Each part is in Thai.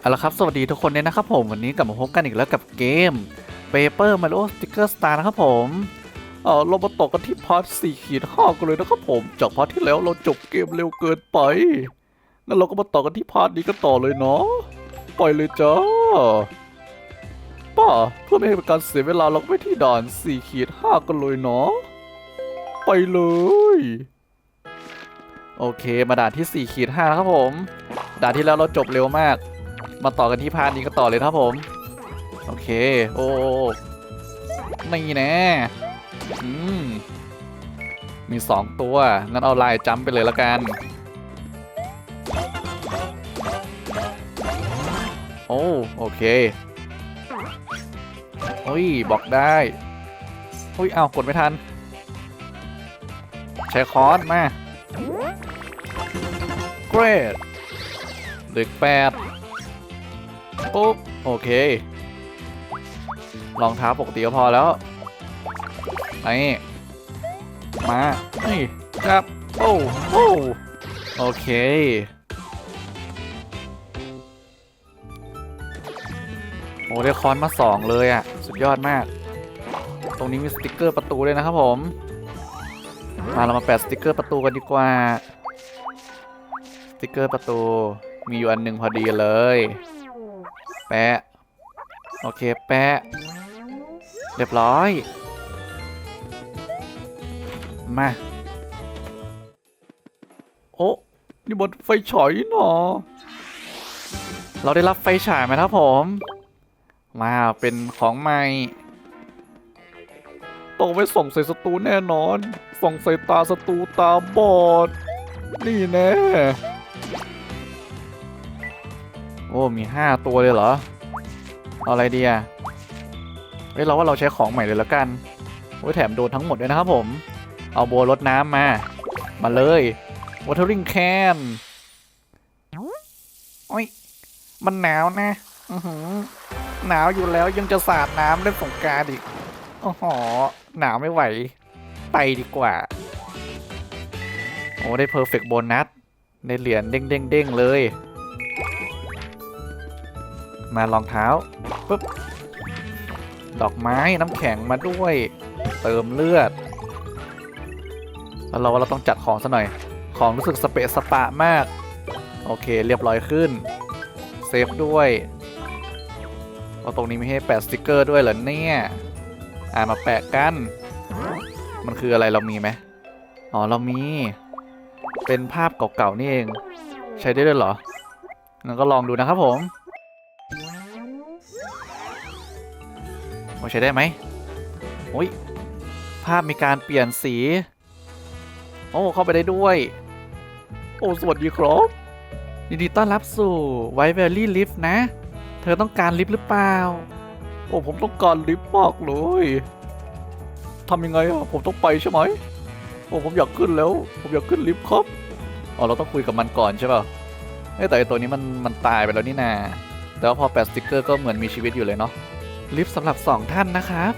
เอาละครับ สวัสดีทุกคนเนี่ยนะครับผมวันนี้กลับมาพบกันอีกแล้วกับเกม Paper Mario Sticker Star นะครับผมเออเรามาต่อกันที่พาร์ท4ขีด5กันเลยนะครับผมจากพาร์ทที่แล้วเราจบเกมเร็วเกินไปงั้นเราก็มาต่อกันที่พาร์ทนี้กันต่อเลยเนาะปล่อยเลยจ้าป้าเพื่อไม่ให้เป็นการเสียเวลาเราก็ไปที่ด่าน4ขีด5กันเลยเนาะไปเลยโอเคมาด่านที่4ขีด5ครับผม ด่านที่แล้วเราจบเร็วมาก มาต่อกันที่พาร์ทนี้ก็ต่อเลยครับผม โอเค โอ้นี่แน่อืมมีสองตัว งั้นเอาลายจัมป์ไปเลยละกัน โอ้โอเคโอ้ยบอกได้โอ้ยเอากดไม่ทัน ใช้คอนมาเกรดเด็กแปด ปุ๊บ โอเค รองเท้าปกติก็พอแล้วนี่มานี่ครับโอ้โอ้โอเค โอ้ได้คอนมาสองเลยอะ สุดยอดมาก ตรงนี้มีสติกเกอร์ประตูด้วยนะครับผม มาเรามาแปะสติกเกอร์ประตูกันดีกว่า สติกเกอร์ประตูมีอยู่อันหนึ่งพอดีเลย แปะ โอเค แปะ เรียบร้อย มา โอ้ นี่บนไฟฉอยเนาะเราได้รับไฟฉายไหมครับผม มาเป็นของใหม่ต้องไว้ส่องใส่ศัตรูแน่นอน ส่องใส่ตาศัตรูตาบอด นี่แน่ โอ้มีห้าตัวเลยเหรอ เอาอะไรดีอะเฮ้ยเราว่าเราใช้ของใหม่เลยแล้วกันโอ้ยแถมโดนทั้งหมดด้วยนะครับผม เอาโบรดน้ำมา มาเลย watering can โอ้ย มันหนาวนะ อือหือหนาวอยู่แล้วยังจะสาดน้ำเล่นสงการอีกโอ้โหหนาวไม่ไหว ไปดีกว่า โอ้ ได้ perfect bonus ได้เหรียญเด้งๆเลย มารองเท้าปุ๊บดอกไม้น้ำแข็งมาด้วย เติมเลือด แล้วเราเราต้องจัดของซะหน่อย ของรู้สึกสเปะสปะมาก โอเคเรียบร้อยขึ้น เซฟด้วยเอาตรงนี้ไม่ให้แปะสติกเกอร์ด้วยเหรอเนี่ย อ่ามาแปะกัน มันคืออะไรเรามีไหมอ๋อเรามี เป็นภาพเก่าๆนี่เอง ใช้ได้ด้วยเหรองั้นก็ลองดูนะครับผม โอ้ใช้ได้ไหมโอ้ย ภาพมีการเปลี่ยนสี โอ้ เข้าไปได้ด้วย โอ้ สวัสดีครับยินดีต้อนรับสู่ไว v ว l ลี่ลิฟต์นะ เธอต้องการลิฟต์หรือเปล่า โอ้ ผมต้องการลิฟต์มากเลยทำยังไงอะผมต้องไปใช่ไหมโอ้ ผมอยากขึ้นแล้ว ผมอยากขึ้นลิฟต์ครับ อ๋อ เราต้องคุยกับมันก่อนใช่ป่ะเอ้ยแต่ไอตัวนี้มันมันตายไปแล้วนี่นาแต่ว่าพอแปะสติกเกอร์ก็เหมือนมีชีวิตอยู่เลยเนาะ ลิฟต์สำหรับ 2 ท่านนะครับ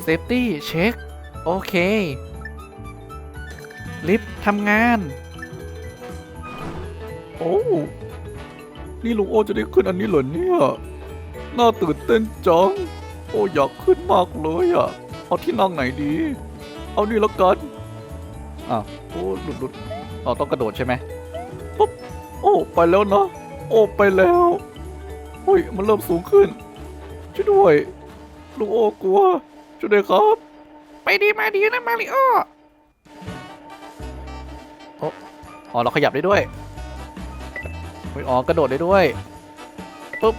เซฟตี้เช็ค โอเค ลิฟต์ทำงาน โอ้ นี่ลุงโอจะได้ขึ้นอันนี้เหรอเนี่ย น่าตื่นเต้นจัง โอ้อยากขึ้นมากเลยอะเอาที่นั่งไหนดี เอานี่แล้วกัน อ้าว โอ้ หลุดหลุดอ๋อต้องกระโดดใช่ไหมปุ๊บโอ้ไปแล้วนะโอ้ไปแล้วเฮ้ยมันเริ่มสูงขึ้นช่วยด้วยลุงโอ้กลัวช่วยด้วยครับ ไปดีมาดีนะมาริโอโอ้อ๋อเราขยับได้ด้วยเฮ้ยอ๋อกระโดดได้ด้วยปุ๊บ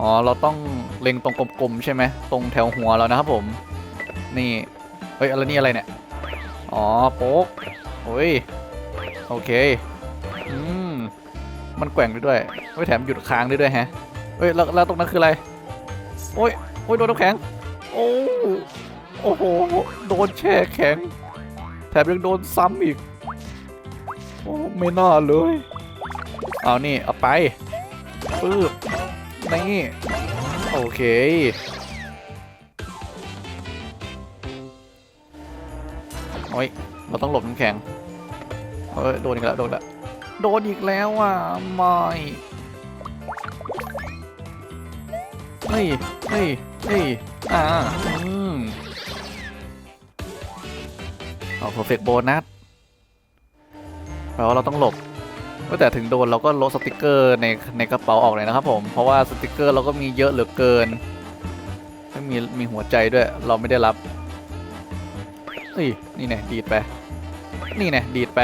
อ๋อเราต้องเล็งตรงกลมๆใช่ไหมตรงแถวหัวเรานะครับผม นี่เฮ้ยอะไรนี่อะไรเนี่ยอ๋อโป๊กโอ้ยโอเค อืมมันแกว่งได้ด้วยเฮ้ยแถมหยุดค้างได้ด้วยแฮะเฮ้ยแล้วแล้วตรงนั้นคืออะไร โอ้ยโอ้ยโดนน้ำแข็ง โอ้โอ้โห โดนแช่แข็ง แถมยังโดนซ้ำอีก โอ้ไม่น่าเลย เอานี่ เอาไปปึ๊บนี่โอเค โอ้ย เราต้องหลบน้ำแข็งเฮ้ย โดนอีกแล้ว โดนแล้ว โดนอีกแล้วอะไม่เฮ้ยเฮ้ยเฮ้ยอ่าอืมเอา perfect bonus แปลว่าเราต้องหลบก็แต่ถึงโดนเราก็ลดสติกเกอร์ในในกระเป๋าออกเลยนะครับผม เพราะว่าสติกเกอร์เราก็มีเยอะเหลือเกินไม่มีมีหัวใจด้วย เราไม่ได้รับเฮ้ยนี่ไงดีดไป นี่ไงดีดไป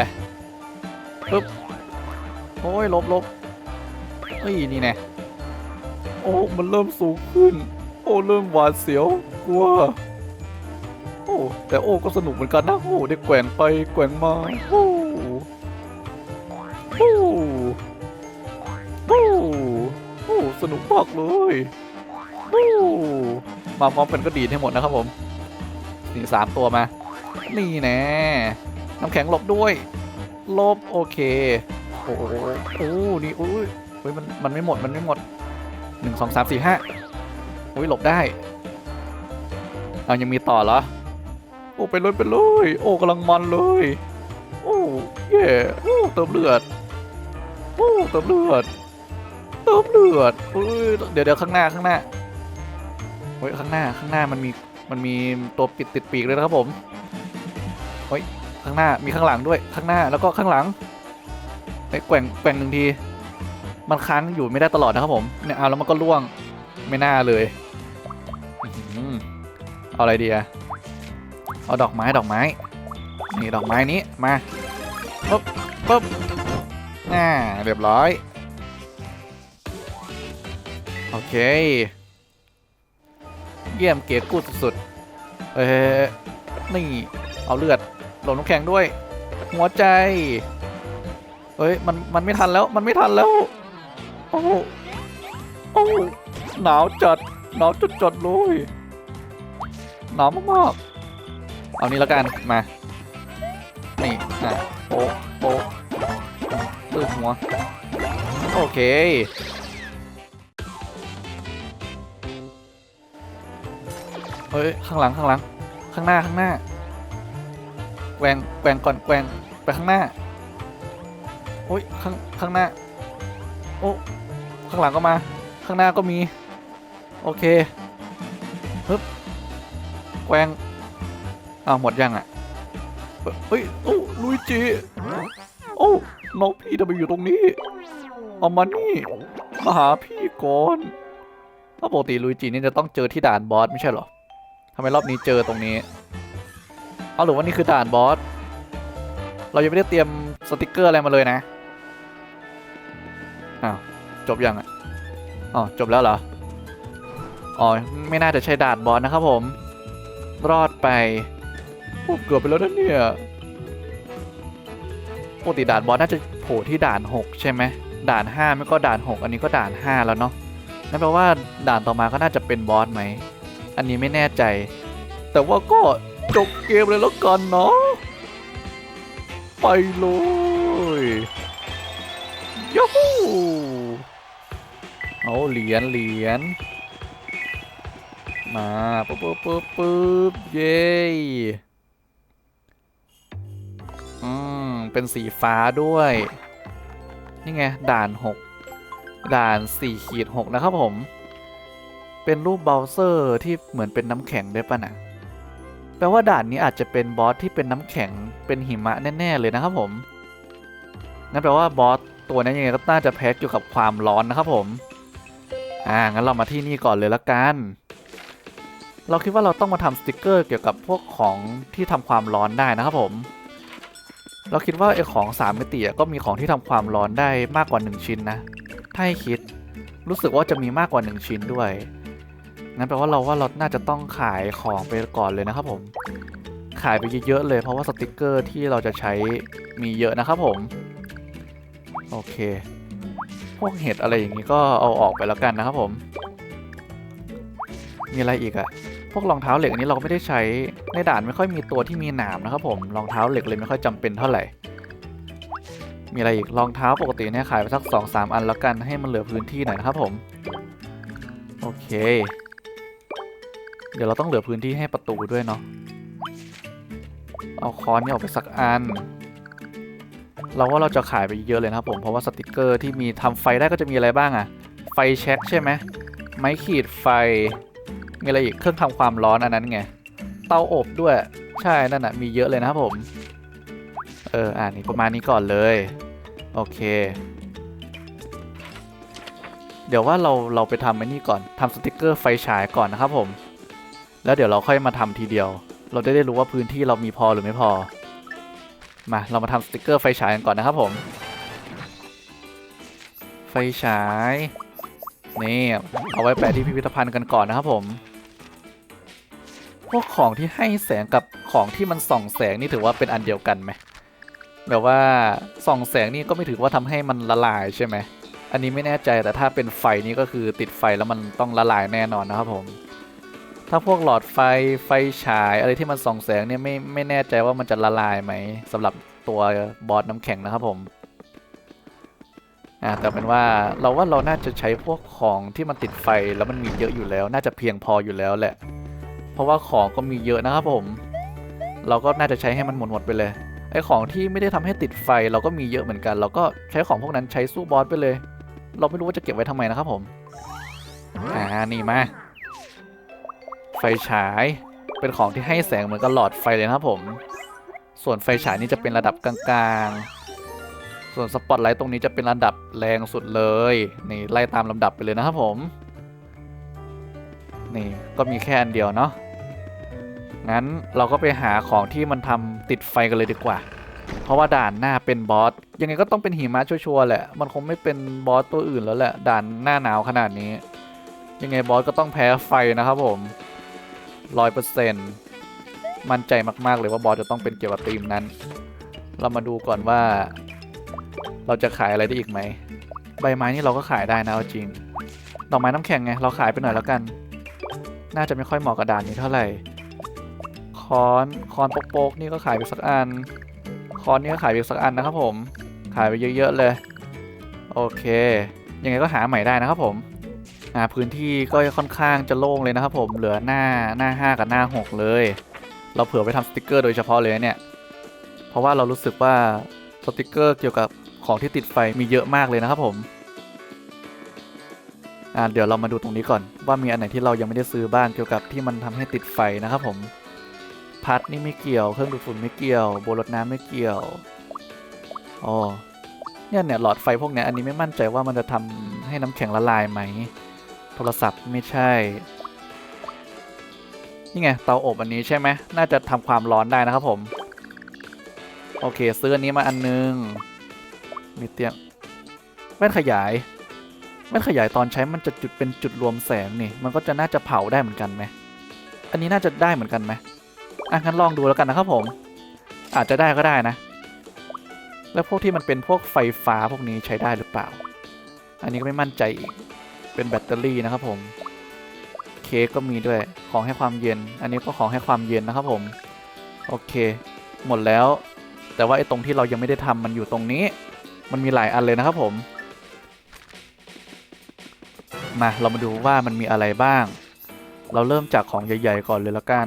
ปึ๊บ โอ้ยลบลบเฮ้ยนี่ไงโอ้มันเริ่มสูงขึ้น โอ้เริ่มหวาดเสียวกลัวโอ้แต่โอ้ก็สนุกเหมือนกันนะโอ้ได้แกว่งไปแกว่งมาโอ้โอ้โอ้โอ้สนุกมากเลยโอ้มาพร้อมกันก็ดีให้หมดนะครับผมนี่สามตัวมา นี่แน่น้ำแข็งหลบด้วย ลบโอเค อ้โหโอ้นี่อุ้ยเฮ้ยมันมันไม่หมดมันไม่หมดหนึ่งสองสามสี่ห้าอุ้ยหลบได้เอายังมีต่อเหรอโอ้ไปเลยไปเลยโอ้กำลังมันเลย โอ้เย่โอ้เติมเลือดโอ้เติมเลือดเติมเลือดอุ้ยเดี๋ยวเดี๋ยวข้างหน้าข้างหน้าเฮ้ยข้างหน้าข้างหน้ามันมีมันมีตัวปิดติดปีกเลยนะครับผมข้างหน้ามีข้างหลังด้วยข้างหน้าแล้วก็ข้างหลัง ไอ้แกว่งแกว่งหนึ่งที มันค้างอยู่ไม่ได้ตลอดนะครับผมเนี่ยเอาแล้วมันก็ล่วงไม่น่าเลยอเอาอะไรดีอะเอาดอกไม้ดอกไม้ นี่ดอกไม้นี้มาปุ๊บปุ๊บอ่าเรียบร้อย โอเค เยี่ยมเกียรติกูดสุดๆเอ้นี่ เอาเลือดหลบน้ำแข็งด้วย หัวใจ เฮ้ยมันมันไม่ทันแล้วมันไม่ทันแล้ว โอ้โหโอ้หนาวจัดหนาวจัดจัดเลยหนาวมากๆเอานี้แล้วกันมานี่อะโป๊ะโป๊ะตื้อหัวโอเคเฮ้ยข้างหลังข้างหลัง ข้างหน้าข้างหน้าแกวงแกวงก่อนแกวงไปข้างหน้า โอ้ยข้างข้างหน้า โอ้ข้างหลังก็มา ข้างหน้าก็มี โอเคฮึบแกว่งอ้าวหมดยังอะเฮ้ยโอ้ลุยจีโอ้น้องพี่ทำไมอยู่ตรงนี้เอามานี่มาหาพี่ก่อนถ้าปกติลุยจีนี่จะต้องเจอที่ด่านบอสไม่ใช่หรอทำไมรอบนี้เจอตรงนี้เอาหรือว่านี่คือด่านบอสเรายังไม่ได้เตรียมสติกเกอร์อะไรมาเลยนะ อ้าวจบยังอะอ๋อจบแล้วเหรอ อ๋อ ไม่น่าจะใช่ดานบอสนะครับผม รอดไปโอ้เกือบไปแล้วนะเนี่ยปกติด่านบอสน่าจะโผล่ที่ด่าน 6 ใช่ไหมด่าน 5 ไม่ก็ด่าน 6 อันนี้ก็ด่าน 5 แล้วเนาะนั่นแปลว่าด่านต่อมาก็น่าจะเป็นบอสไหม อันนี้ไม่แน่ใจ แต่ว่าก็จบเกมเลยแล้วกันเนาะไปเลย ยูฮูเอาเหรียญเหรียญมาปุ๊บปุ๊บปุ๊บปุ๊บเย้อืมเป็นสีฟ้าด้วย นี่ไง ด่าน6ด่าน4ขีด6นะครับผม เป็นรูปเบราว์เซอร์ที่เหมือนเป็นน้ำแข็งได้ป่ะน่ะแปลว่าด่านนี้อาจจะเป็นบอสที่เป็นน้ำแข็งเป็นหิมะแน่ ๆ เลยนะครับผม นั่นแปลว่าบอส ตัวนี้ยังไงก็น่าจะแพ้เกี่ยวกับความร้อนนะครับผมอ่างั้นเรามาที่นี่ก่อนเลยละกันเราคิดว่าเราต้องมาทำสติกเกอร์เกี่ยวกับพวกของที่ทำความร้อนได้นะครับผม เราคิดว่าไอ้ของ 3 มิติอะก็มีของที่ทำความร้อนได้มากกว่า 1 ชิ้นนะ ถ้าให้คิดรู้สึกว่าจะมีมากกว่า 1 ชิ้นด้วย งั้นแปลว่าเราว่าเราน่าจะต้องขายของไปก่อนเลยนะครับผม ขายไปเยอะๆเลยเพราะว่าสติกเกอร์ที่เราจะใช้มีเยอะนะครับผม โอเค พวกเห็ดอะไรอย่างนี้ก็เอาออกไปแล้วกันนะครับผม มีอะไรอีกอะพวกรองเท้าเหล็กอันนี้เราก็ไม่ได้ใช้ในด่านไม่ค่อยมีตัวที่มีหนามนะครับผมรองเท้าเหล็กเลยไม่ค่อยจำเป็นเท่าไหร่ มีอะไรอีกรองเท้าปกติเนี่ยขายไปสักสองสามอันแล้วกันให้มันเหลือพื้นที่หน่อยนะครับผม โอเค เดี๋ยวเราต้องเหลือพื้นที่ให้ประตูด้วยเนาะเอาค้อนนี่ออกไปสักอัน เราว่าเราจะขายไปเยอะเลยนะครับผมเพราะว่าสติกเกอร์ที่มีทำไฟได้ก็จะมีอะไรบ้างอะไฟแช็กใช่ไหมไม้ขีดไฟมีอะไรอีกเครื่องทำความร้อนอันนั้นไงเตาอบด้วยใช่นั่นอะมีเยอะเลยนะครับผมเอออ่านี่ประมาณนี้ก่อนเลยโอเค เดี๋ยวว่าเราเราไปทำไอ้นี่ก่อนทำสติกเกอร์ไฟฉายก่อนนะครับผม แล้วเดี๋ยวเราค่อยมาทำทีเดียว เราจะได้รู้ว่าพื้นที่เรามีพอหรือไม่พอ มาเรามาทำสติกเกอร์ไฟฉายกันก่อนนะครับผม ไฟฉายนี่เอาไว้แปะที่พิพิธภัณฑ์กันก่อนนะครับผม พวกของที่ให้แสงกับของที่มันส่องแสงนี่ถือว่าเป็นอันเดียวกันไหมแบบว่าส่องแสงนี่ก็ไม่ถือว่าทำให้มันละลายใช่ไหมอันนี้ไม่แน่ใจแต่ถ้าเป็นไฟนี่ก็คือติดไฟแล้วมันต้องละลายแน่นอนนะครับผม ถ้าพวกหลอดไฟไฟฉายอะไรที่มันส่องแสงเนี่ยไม่ไม่แน่ใจว่ามันจะละลายไหมสำหรับตัวบอสน้ำแข็งนะครับผมอ่าแต่เป็นว่าเราว่าเราน่าจะใช้พวกของที่มันติดไฟแล้วมันมีเยอะอยู่แล้ว น่าจะเพียงพออยู่แล้วแหละ เพราะว่าของก็มีเยอะนะครับผม เราก็น่าจะใช้ให้มันหมดหมดไปเลยไอของที่ไม่ได้ทำให้ติดไฟเราก็มีเยอะเหมือนกัน เราก็ใช้ของพวกนั้นใช้สู้บอสไปเลย เราไม่รู้ว่าจะเก็บไว้ทำไมนะครับผมอ่านี่มา ไฟฉาย เป็นของที่ให้แสงเหมือนกับหลอดไฟเลยนะครับผม ส่วนไฟฉายนี่จะเป็นระดับกลางๆ ส่วนสปอตไลท์ตรงนี้จะเป็นระดับแรงสุดเลย นี่ไล่ตามลำดับไปเลยนะครับผม นี่ก็มีแค่อันเดียวเนาะ งั้นเราก็ไปหาของที่มันทำติดไฟกันเลยดีกว่า เพราะว่าด่านหน้าเป็นบอส ยังไงก็ต้องเป็นหิมะชัวร์ๆแหละ มันคงไม่เป็นบอสตัวอื่นแล้วแหละ ด่านหน้าหนาวขนาดนี้ยังไงบอสก็ต้องแพ้ไฟนะครับผม ร้อยเปอร์เซ็นต์มั่นใจมาก ๆ เลยว่าบอสจะต้องเป็นเกี่ยวกับธีมนั้น เรามาดูก่อนว่า เราจะขายอะไรได้อีกไหม ใบไม้นี่เราก็ขายได้นะจริง ดอกไม้น้ำแข็งไง เราขายไปหน่อยแล้วกัน น่าจะไม่ค่อยเหมาะกับด่านนี้เท่าไหร่คอนคอนโป๊กๆนี่ก็ขายไปสักอันคอนนี่ก็ขายไปสักอันนะครับผม ขายไปเยอะๆเลย โอเค ยังไงก็หาใหม่ได้นะครับผม อ่าพื้นที่ก็ค่อนข้างจะโล่งเลยนะครับผมเหลือหน้าหน้า 5 กับหน้า 6 เลย เราเผื่อไปทำสติกเกอร์โดยเฉพาะเลยเนี่ย เพราะว่าเรารู้สึกว่าสติกเกอร์เกี่ยวกับของที่ติดไฟมีเยอะมากเลยนะครับผมอ่าเดี๋ยวเรามาดูตรงนี้ก่อน ว่ามีอันไหนที่เรายังไม่ได้ซื้อบ้างเกี่ยวกับที่มันทำให้ติดไฟนะครับผมพัดนี่ไม่เกี่ยวเครื่องดูดฝุ่นไม่เกี่ยวโบรดน้ำไม่เกี่ยวอ๋อเนี่ยเนี่ยหลอดไฟพวกเนี้ยอันนี้ไม่มั่นใจว่ามันจะทำให้น้ำแข็งละลายไหม ทรศัพท์ไม่ใช่ นี่ไงเตาอบอันนี้ใช่ไหมน่าจะทำความร้อนได้นะครับผม โอเคซื้ออันนี้มาอันนึง มีเตียงแว่นขยายแว่นขยายตอนใช้มันจะจุดเป็นจุดรวมแสงนี่ มันก็จะน่าจะเผาได้เหมือนกันไหมอันนี้น่าจะได้เหมือนกันไหมอะงั้นลองดูแล้วกันนะครับผม อาจจะได้ก็ได้นะ แล้วพวกที่มันเป็นพวกไฟฟ้าพวกนี้ใช้ได้หรือเปล่า อันนี้ก็ไม่มั่นใจอีก เป็นแบตเตอรี่นะครับผม เค้กก็มีด้วย ของให้ความเย็น อันนี้ก็ของให้ความเย็นนะครับผม โอเค หมดแล้ว แต่ว่าไอ้ตรงที่เรายังไม่ได้ทำมันอยู่ตรงนี้ มันมีหลายอันเลยนะครับผม มา เรามาดูว่ามันมีอะไรบ้าง เราเริ่มจากของใหญ่ ๆ ก่อนเลยแล้วกัน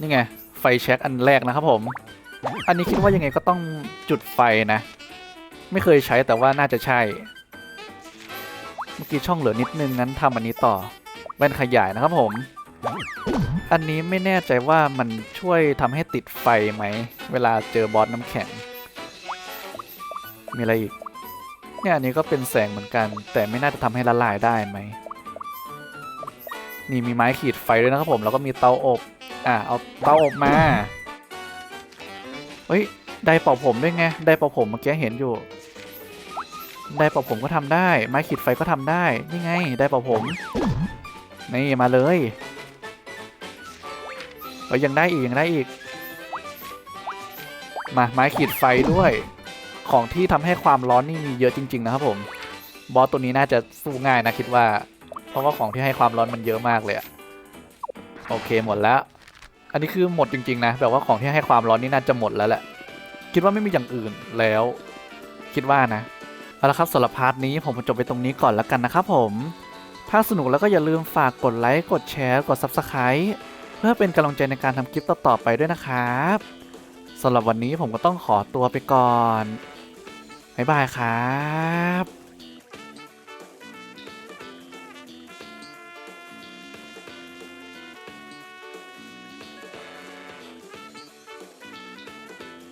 นี่ไง ไฟแช็กอันแรกนะครับผม อันนี้คิดว่ายังไงก็ต้องจุดไฟนะ ไม่เคยใช้แต่ว่าน่าจะใช่ เมื่อกี้ช่องเหลือนิดนึงงั้นทำอันนี้ต่อแว่นขยายนะครับผม อันนี้ไม่แน่ใจว่ามันช่วยทำให้ติดไฟไหม เวลาเจอบอสน้ำแข็ง มีอะไรอีก เนี่ยอันนี้ก็เป็นแสงเหมือนกัน แต่ไม่น่าจะทำให้ละลายได้ไหม นี่มีไม้ขีดไฟด้วยนะครับผม แล้วก็มีเตาอบ อะเอาเตาอบมาเฮ้ย ไดร์เป่าผมด้วยไง ไดร์เป่าผมเมื่อกี้เห็นอยู่ ไดร์เป่าผมก็ทำได้ ไม้ขีดไฟก็ทำได้ นี่ไง ไดร์เป่าผม นี่มาเลยเอ้ยยังได้อีกยังได้อีก มาไม้ขีดไฟด้วย ของที่ทำให้ความร้อนนี่มีเยอะจริง ๆ นะครับผม บอสตัวนี้น่าจะสู้ง่ายนะคิดว่า เพราะว่าของที่ให้ความร้อนมันเยอะมากเลยอะโอเคหมดแล้ว อันนี้คือหมดจริง ๆ นะแบบว่าของที่ให้ความร้อนนี่น่าจะหมดแล้วแหละ คิดว่าไม่มีอย่างอื่นแล้ว คิดว่านะ เอาละครับสำหรับพาร์ทนี้ผมจบไปตรงนี้ก่อนแล้วกันนะครับผมถ้าสนุกแล้วก็อย่าลืมฝากกดไลค์กดแชร์กด Subscribe เพื่อเป็นกำลังใจในการทำคลิปต่อๆไปด้วยนะครับสำหรับวันนี้ผมก็ต้องขอตัวไปก่อนบ๊ายบายครับ